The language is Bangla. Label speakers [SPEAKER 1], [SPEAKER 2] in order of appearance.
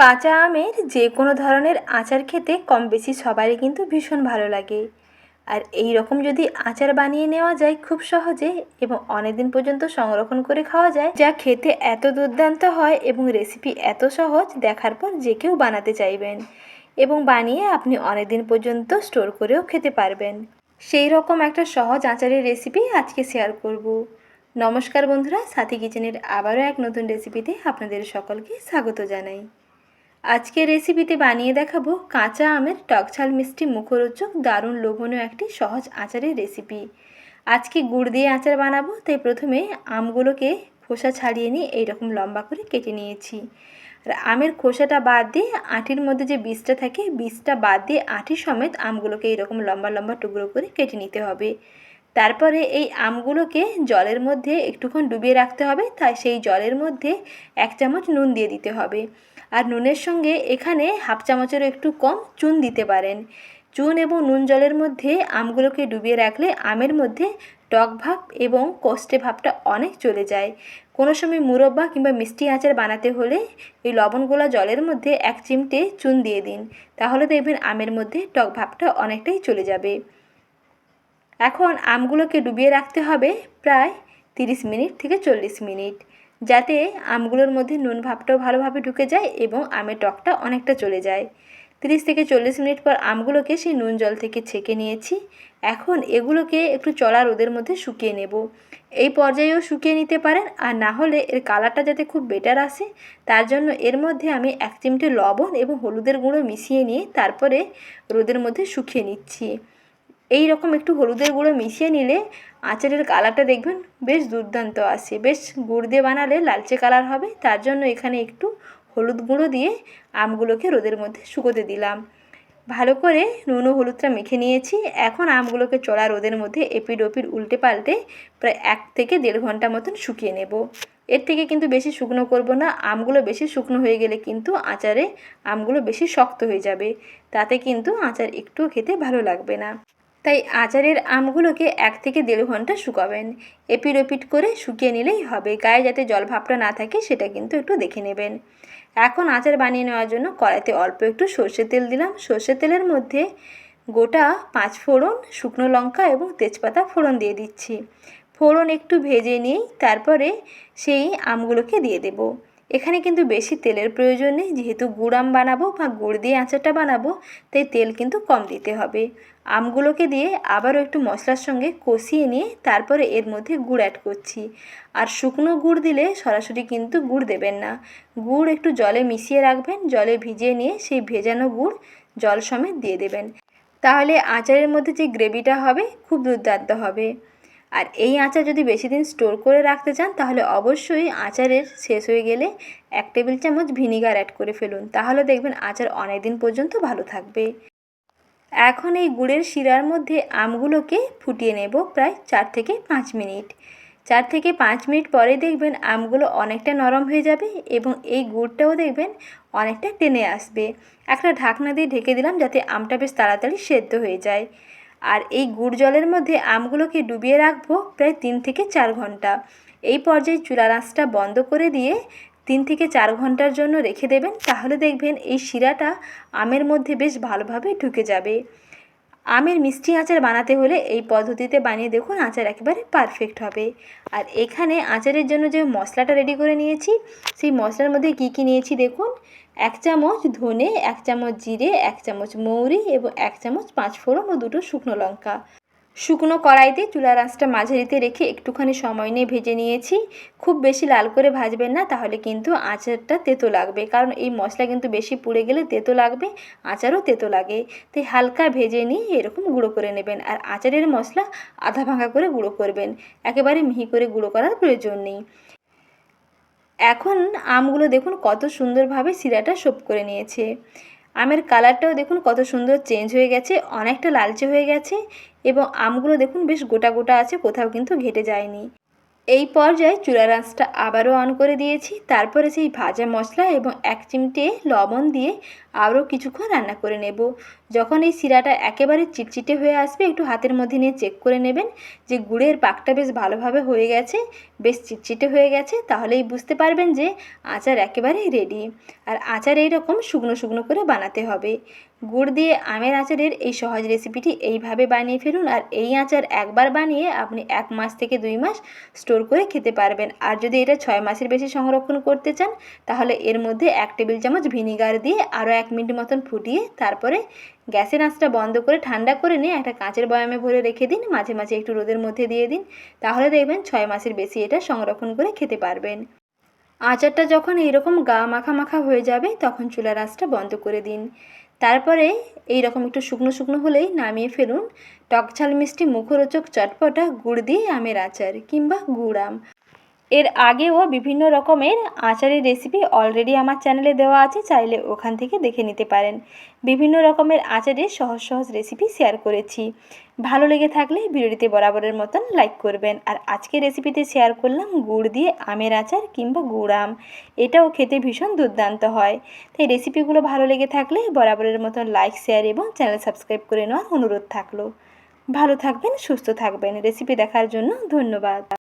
[SPEAKER 1] কাঁচা আমের যে কোনো ধরনের আচার খেতে কম বেশি সবারই কিন্তু ভীষণ ভালো লাগে। আর এই রকম যদি আচার বানিয়ে নেওয়া যায় খুব সহজে এবং অনেক দিন পর্যন্ত সংরক্ষণ করে খাওয়া যায়, যা খেতে এত দুর্দান্ত হয় এবং রেসিপি এত সহজ দেখার পর যে কেউ বানাতে চাইবেন এবং বানিয়ে আপনি অনেক দিন পর্যন্ত স্টোর করেও খেতে পারবেন। সেই রকম একটা সহজ আচারের রেসিপি আজকে শেয়ার করব। নমস্কার বন্ধুরা, সাথী কিচেনের আবারও এক নতুন রেসিপিতে আপনাদের সকলকে স্বাগত জানাই। আজকের রেসিপিতে বানিয়ে দেখাবো কাঁচা আমের টকঝাল মিষ্টি মুখরোচক দারুণ লোভনীয় একটি সহজ আচারের রেসিপি আজকে গুড় দিয়ে আচার বানাবো, তাই প্রথমে আমগুলোকে খোসা ছাড়িয়ে নিয়ে এইরকম লম্বা করে কেটে নিয়েছি। আর আমের খোসাটা বাদ দিয়ে আঁটির মধ্যে যে বীজটা থাকে, বীজটা বাদ দিয়ে আঁটি সমেত আমগুলোকে এইরকম লম্বা লম্বা টুকরো করে কেটে নিতে হবে। তারপরে এই আমগুলোকে জলের মধ্যে একটুক্ষণ ডুবিয়ে রাখতে হবে। তাই সেই জলের মধ্যে এক চামচ নুন দিয়ে দিতে হবে। আর নুনের সঙ্গে এখানে হাফ চামচেরও একটু কম চুন দিতে পারেন। চুন এবং নুন জলের মধ্যে আমগুলোকে ডুবিয়ে রাখলে আমের মধ্যে টক ভাব এবং কষ্টে ভাবটা অনেক চলে যায়। কোনো সময় মুরব্বা কিংবা মিষ্টি আচার বানাতে হলে এই লবণগোলা জলের মধ্যে এক চিমটে চুন দিয়ে দিন। তাহলে দেখবেন আমের মধ্যে টক ভাবটা অনেকটাই চলে যাবে। এখন আমগুলোকে ডুবিয়ে রাখতে হবে প্রায় তিরিশ মিনিট থেকে চল্লিশ মিনিট, যাতে আমগুলোর মধ্যে নুন ভাবটাও ভালোভাবে ঢুকে যায় এবং আমের টকটা অনেকটা চলে যায়। তিরিশ থেকে চল্লিশ মিনিট পর আমগুলোকে সেই নুন জল থেকে ছেঁকে নিয়েছি। এখন এগুলোকে একটু চড়া রোদের মধ্যে শুকিয়ে নেব। এই পর্যায়েও শুকিয়ে নিতে পারেন আর না হলে এর কালারটা যাতে খুব বেটার আসে, তার জন্য এর মধ্যে আমি এক চিমটে লবণ এবং হলুদের গুঁড়ো মিশিয়ে নিয়ে তারপরে রোদের মধ্যে শুকিয়ে নিচ্ছি। এই রকম একটু হলুদের গুঁড়ো মিশিয়ে নিলে আচারের কালারটা দেখবেন বেশ দুর্দান্ত আসে। বেশ গুড় দিয়ে বানালে লালচে কালার হবে। তার জন্য এখানে একটু হলুদ গুঁড়ো দিয়ে আমগুলোকে রোদের মধ্যে শুকোতে দিলাম। ভালো করে নুন ও হলুদটা মেখে নিয়েছি। এখন আমগুলোকে চড়া রোদের মধ্যে এপিড ওপিড উল্টে পাল্টে প্রায় এক থেকে দেড় ঘণ্টা মতন শুকিয়ে নেব। এর থেকে কিন্তু বেশি শুকনো করব না। আমগুলো বেশি শুকনো হয়ে গেলে কিন্তু আচারে আমগুলো বেশি শক্ত হয়ে যাবে। তাতে কিন্তু আচার একটুও খেতে ভালো লাগবে না। তাই আচারের আমগুলোকে এক থেকে দেড় ঘণ্টা শুকাবেন। এপিড ওপিড করে শুকিয়ে নিলেই হবে। গায়ে যাতে জল ভাবটা না থাকে সেটা কিন্তু একটু দেখে নেবেন। এখন আচার বানিয়ে নেওয়ার জন্য কড়াইতে অল্প একটু সর্ষের তেল দিলাম। সর্ষের তেলের মধ্যে গোটা পাঁচ ফোড়ন, শুকনো লঙ্কা এবং তেজপাতা ফোড়ন দিয়ে দিচ্ছি। ফোড়ন একটু ভেজে নিয়েই তারপরে সেই আমগুলোকে দিয়ে দেবো। এখানে কিন্তু বেশি তেলের প্রয়োজন নেই, যেহেতু গুড় আম বানাবো বা গুড় দিয়ে আচারটা বানাবো, তাই তেল কিন্তু কম দিতে হবে। আমগুলোকে দিয়ে আবারও একটু মশলার সঙ্গে কষিয়ে নিয়ে তারপরে এর মধ্যে গুড় অ্যাড করছি। আর শুকনো গুড় দিলে সরাসরি কিন্তু গুড় দেবেন না। গুড় একটু জলে মিশিয়ে রাখবেন, জলে ভিজিয়ে নিয়ে সেই ভেজানো গুড় জল সমেত দিয়ে দেবেন। তাহলে আচারের মধ্যে যে গ্রেভিটা হবে, খুব দুর্দান্ত হবে। আর এই আচার যদি বেশি দিন স্টোর করে রাখতে চান, তাহলে অবশ্যই আচারের শেষ হয়ে গেলে এক টেবিল চামচ ভিনিগার অ্যাড করে ফেলুন। তাহলে দেখবেন আচার অনেক দিন পর্যন্ত ভালো থাকবে। এখন এই গুড়ের শিরার মধ্যে আমগুলোকে ফুটিয়ে নেব প্রায় চার থেকে পাঁচ মিনিট। চার থেকে পাঁচ মিনিট পরে দেখবেন আমগুলো অনেকটা নরম হয়ে যাবে এবং এই গুড়টাও দেখবেন অনেকটা টেনে আসবে। একটা ঢাকনা দিয়ে ঢেকে দিলাম যাতে আমটা বেশ তাড়াতাড়ি সেদ্ধ হয়ে যায়। আর এই গুড় জলের মধ্যে আমগুলোকে ডুবিয়ে রাখব প্রায় তিন থেকে চার ঘণ্টা। এই পর্যায়ে চুলার আঁচটা বন্ধ করে দিয়ে তিন থেকে চার ঘণ্টার জন্য রেখে দেবেন। তাহলে দেখবেন এই শিরাটা আমের মধ্যে বেশ ভালোভাবে ঢুকে যাবে। আমের মিষ্টি আচার বানাতে হলে এই পদ্ধতিতে বানিয়ে দেখুন আচার একেবারে পারফেক্ট হবে। আর এখানে আচারের জন্য যে মশলাটা রেডি করে নিয়েছি, সেই মশলার মধ্যে কী কী নিয়েছি দেখুন। এক চামচ ধনে, এক চামচ জিরে, এক চামচ মৌরি এবং এক চামচ পাঁচ ফোড়ন ও দুটো শুকনো লঙ্কা। শুকনো কড়াইতে চুলার আঁচটা মাঝারিতে রেখে একটুখানি সময় নিয়ে ভেজে নিয়েছি। খুব বেশি লাল করে ভাজবেন না, তাহলে কিন্তু আচারটা তেতো লাগবে। কারণ এই মশলা কিন্তু বেশি পুড়ে গেলে তেতো লাগবে, আচারও তেতো লাগে। তাই হালকা ভেজে নিয়ে এরকম গুঁড়ো করে নেবেন। আর আচারের মশলা আধা ভাঙা করে গুঁড়ো করবেন। একেবারে মিহি করে গুঁড়ো করার প্রয়োজন নেই। এখন আমগুলো দেখুন কত সুন্দরভাবে শিরাটা সোপ করে নিয়েছে। আমের কালারটাও দেখুন কত সুন্দর চেঞ্জ হয়ে গেছে, অনেকটা লালচে হয়ে গেছে এবং আমগুলো দেখুন বেশ গোটা গোটা আছে, কোথাও কিন্তু ঘেটে যায়নি। এই পর্যায়ে চুলা রাঁচটা আবারও অন করে দিয়েছি, তারপরে সেই ভাজা মশলা এবং এক চিমটে লবণ দিয়ে আরও কিছুক্ষণ রান্না করে নেব। যখন এই শিরাটা একেবারে চিটচিটে হয়ে আসবে, একটু হাতের মধ্যে নিয়ে চেক করে নেবেন যে গুড়ের পাকটা বেশ ভালোভাবে হয়ে গেছে, বেশ চিটচিটে হয়ে গেছে, তাহলেই বুঝতে পারবেন যে আচার একেবারেই রেডি আর আচার এইরকম শুকনো শুকনো করে বানাতে হবে। গুড় দিয়ে আমের আচারের এই সহজ রেসিপিটি এইভাবে বানিয়ে ফেলুন, আর এই আচার একবার বানিয়ে আপনি এক মাস থেকে দুই মাস স্টোর করে খেতে পারবেন। আর যদি এটা ছয় মাসের বেশি সংরক্ষণ করতে চান, তাহলে এর মধ্যে এক টেবিল চামচ ভিনিগার দিয়ে আরও এক মিনিট মতন ফুটিয়ে তারপরে গ্যাসের আঁচটা বন্ধ করে ঠান্ডা করে নিয়ে একটা কাঁচের বয়ামে ভরে রেখে দিন, মাঝে মাঝে একটু রোদের মধ্যে দিয়ে দিন। তাহলে দেখবেন ছয় মাসের বেশি এটা সংরক্ষণ করে খেতে পারবেন। আচারটা যখন এইরকম গা মাখা মাখা হয়ে যাবে, তখন চুলার আঁচটা বন্ধ করে দিন। তারপরে এই রকম একটু শুকনো শুকনো হলেই নামিয়ে ফেলুন। টকঝাল মিষ্টি মুখরোচক চটপটা, গুড় দিয়ে আমের আচার কিংবা গুড় আম। এর আগেও বিভিন্ন রকমের আচারের রেসিপি অলরেডি আমার চ্যানেলে দেওয়া আছে, চাইলে ওখান থেকে দেখে নিতে পারেন। বিভিন্ন রকমের আচারের সহজ সহজ রেসিপি শেয়ার করেছি। ভালো লেগে থাকলে ভিডিওটিতে বরাবরের মতন লাইক করবেন। আর আজকে রেসিপিতে শেয়ার করলাম গুড় দিয়ে আমের আচার কিংবা গুড় আম। এটাও খেতে ভীষণ দুর্দান্ত হয়। তাই রেসিপিগুলো ভালো লেগে থাকলে বরাবরের মতন লাইক শেয়ার এবং চ্যানেল সাবস্ক্রাইব করে নেওয়ার অনুরোধ থাকল। ভালো থাকবেন, সুস্থ থাকবেন। রেসিপি দেখার জন্য ধন্যবাদ।